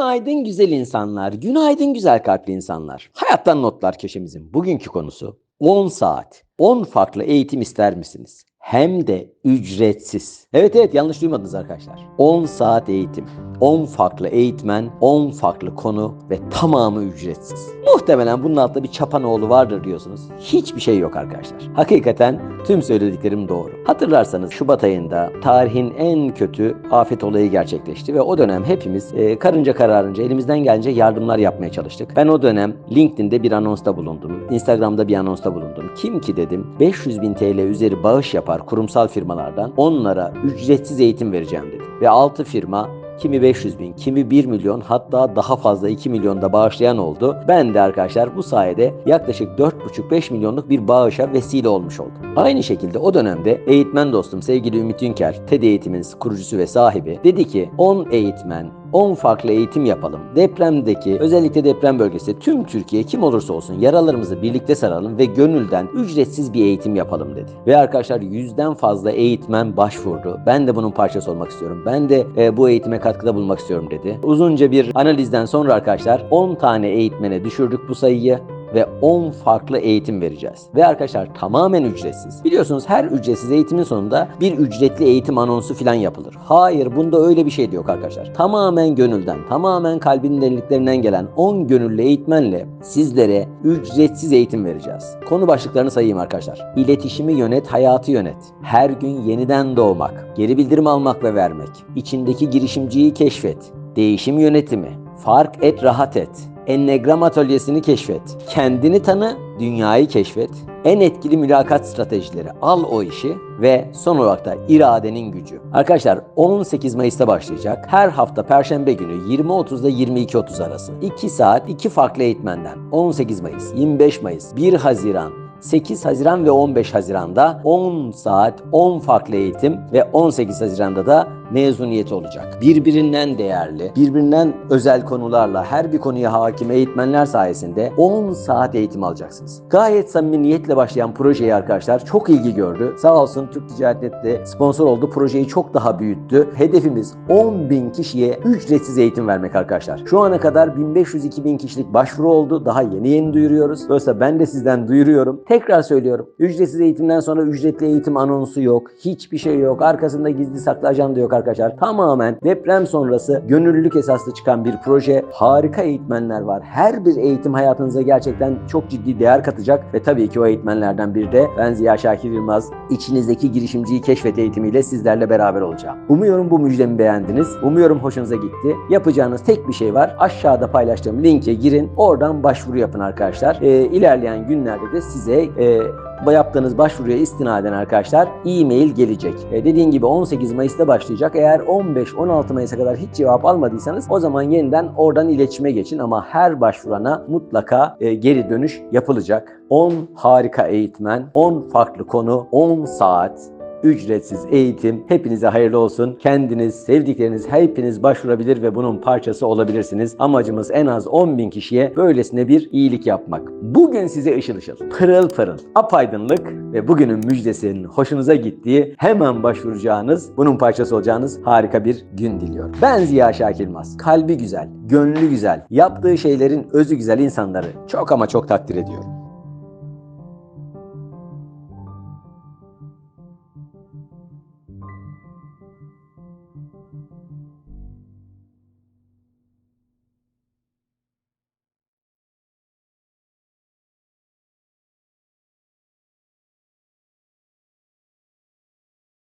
Günaydın güzel insanlar, günaydın güzel kalpli insanlar. Hayattan notlar köşemizin bugünkü konusu 10 saat, 10 farklı eğitim ister misiniz? Hem de ücretsiz. Evet evet yanlış duymadınız arkadaşlar. 10 saat eğitim, 10 farklı eğitmen, 10 farklı konu ve tamamı ücretsiz. Muhtemelen bunun altında bir çapanoğlu vardır diyorsunuz. Hiçbir şey yok arkadaşlar. Hakikaten tüm söylediklerim doğru. Hatırlarsanız Şubat ayında tarihin en kötü afet olayı gerçekleşti ve o dönem hepimiz e, karınca kararınca elimizden gelince yardımlar yapmaya çalıştık. Ben o dönem LinkedIn'de bir anonsta bulundum. Instagram'da bir anonsta bulundum. Kim ki dedim 500 bin TL üzeri bağış yapar kurumsal firmalardan onlara ücretsiz eğitim vereceğim dedim. Ve 6 firma Kimi 500 bin, kimi 1 milyon hatta daha fazla 2 milyonda bağışlayan oldu. Ben de arkadaşlar bu sayede yaklaşık 4,5-5 milyonluk bir bağışa vesile olmuş oldum. Aynı şekilde o dönemde eğitmen dostum sevgili Ümit Ünker, TED Eğitim'in kurucusu ve sahibi dedi ki 10 eğitmen 10 farklı eğitim yapalım. Depremdeki özellikle deprem bölgesi tüm Türkiye kim olursa olsun yaralarımızı birlikte saralım ve gönülden ücretsiz bir eğitim yapalım dedi. Ve arkadaşlar yüzden fazla eğitmen başvurdu. Ben de bunun parçası olmak istiyorum. Ben de e, bu eğitime katkıda bulunmak istiyorum dedi. Uzunca bir analizden sonra arkadaşlar 10 tane eğitmene düşürdük bu sayıyı ve 10 farklı eğitim vereceğiz. Ve arkadaşlar tamamen ücretsiz. Biliyorsunuz her ücretsiz eğitimin sonunda bir ücretli eğitim anonsu falan yapılır. Hayır bunda öyle bir şey de yok arkadaşlar. Tamamen gönülden, tamamen kalbin derinliklerinden gelen 10 gönüllü eğitmenle sizlere ücretsiz eğitim vereceğiz. Konu başlıklarını sayayım arkadaşlar. İletişimi yönet, hayatı yönet. Her gün yeniden doğmak, geri bildirim almak ve vermek. İçindeki girişimciyi keşfet. Değişim yönetimi. Fark et, rahat et. Ennegram atölyesini keşfet. Kendini tanı, dünyayı keşfet. En etkili mülakat stratejileri al o işi ve son olarak da iradenin gücü. Arkadaşlar 18 Mayıs'ta başlayacak. Her hafta Perşembe günü 20.30'da 22.30 arası. 2 saat 2 farklı eğitmenden. 18 Mayıs, 25 Mayıs, 1 Haziran, 8 Haziran ve 15 Haziran'da 10 saat 10 farklı eğitim ve 18 Haziran'da da mezuniyeti olacak. Birbirinden değerli, birbirinden özel konularla her bir konuya hakim eğitmenler sayesinde 10 saat eğitim alacaksınız. Gayet samimi niyetle başlayan projeyi arkadaşlar çok ilgi gördü. Sağ olsun Türk Ticaret Net'te sponsor oldu. Projeyi çok daha büyüttü. Hedefimiz 10 bin kişiye ücretsiz eğitim vermek arkadaşlar. Şu ana kadar 1500-2000 kişilik başvuru oldu. Daha yeni yeni duyuruyoruz. Dolayısıyla ben de sizden duyuruyorum. Tekrar söylüyorum. Ücretsiz eğitimden sonra ücretli eğitim anonsu yok. Hiçbir şey yok. Arkasında gizli saklı ajanda yok arkadaşlar. Tamamen deprem sonrası gönüllülük esaslı çıkan bir proje. Harika eğitmenler var. Her bir eğitim hayatınıza gerçekten çok ciddi değer katacak ve tabii ki o eğitmenlerden biri de ben Ziya Şakir Yılmaz. İçinizdeki girişimciyi keşfet eğitimiyle sizlerle beraber olacağım. Umuyorum bu müjdemi beğendiniz. Umuyorum hoşunuza gitti. Yapacağınız tek bir şey var. Aşağıda paylaştığım linke girin. Oradan başvuru yapın arkadaşlar. Ee, ilerleyen günlerde de size e, yaptığınız başvuruya istinaden arkadaşlar e-mail gelecek. E, dediğim gibi 18 Mayıs'ta başlayacak. Eğer 15-16 Mayıs'a kadar hiç cevap almadıysanız o zaman yeniden oradan iletişime geçin ama her başvurana mutlaka e, geri dönüş yapılacak. 10 harika eğitmen, 10 farklı konu, 10 saat ücretsiz eğitim hepinize hayırlı olsun. Kendiniz, sevdikleriniz hepiniz başvurabilir ve bunun parçası olabilirsiniz. Amacımız en az 10 bin kişiye böylesine bir iyilik yapmak. Bugün size ışıl ışıl, pırıl pırıl, apaydınlık ve bugünün müjdesinin hoşunuza gittiği hemen başvuracağınız, bunun parçası olacağınız harika bir gün diliyorum. Ben Ziya Şakir Yılmaz. Kalbi güzel, gönlü güzel, yaptığı şeylerin özü güzel insanları çok ama çok takdir ediyorum.